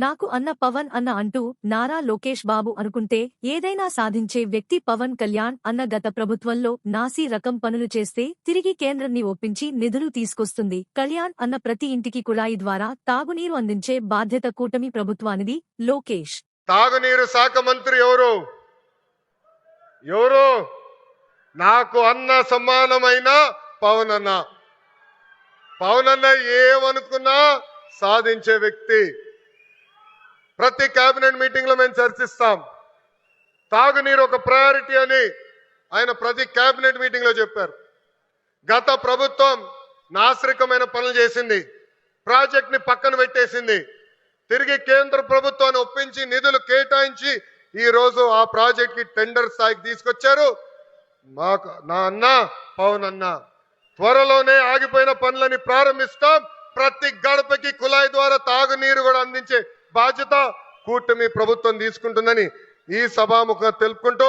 నాకు అన్న పవన్ అన్న అంటూ నారా లోకేష్ బాబు అనుకుంటే ఏదైనా సాధించే వ్యక్తి పవన్ కళ్యాణ్ అన్న గత ప్రభుత్వంలో నాసీ రకం పనులు చేస్తే తిరిగి కేంద్రాన్ని ఒప్పించి నిధులు తీసుకొస్తుంది. కళ్యాణ్ అన్న ప్రతి ఇంటికి కుళాయి ద్వారా తాగునీరు అందించే బాధ్యత కూటమి ప్రభుత్వానిది లోకేష్. తాగునీరు శాఖ మంత్రి ఎవరు? ఎవరు? నాకు అన్న సమానమైన పవన్ అన్న. పవన్ అన్న ఏమనుకున్నా సాధించే వ్యక్తి. ప్రతి కేబినెట్ మీటింగ్లో మేము చర్చిస్తాం. తాగునీరు ఒక ప్రయారిటీ అని ఆయన ప్రతి కేబినెట్ మీటింగ్లో చెప్పారు. గత ప్రభుత్వం నాశరికమైన పనులు చేసింది. ప్రాజెక్ట్ని పక్కన పెట్టేసింది. తిరిగి కేంద్ర ప్రభుత్వాన్ని ఒప్పించి నిధులు కేటాయించి ఈ రోజు ఆ ప్రాజెక్ట్కి టెండర్ స్థాయికి తీసుకొచ్చారు. మాకు నా అన్న పవన్ అన్న త్వరలోనే ఆగిపోయిన పనులని ప్రారంభిస్తాం. ప్రతి గడపకి కుళాయి ద్వారా తాగునీరు అందించే బాధ్యత కూటమి ప్రభుత్వం తీసుకుంటుందని ఈ సభాముఖంగా తెలుపుకుంటూ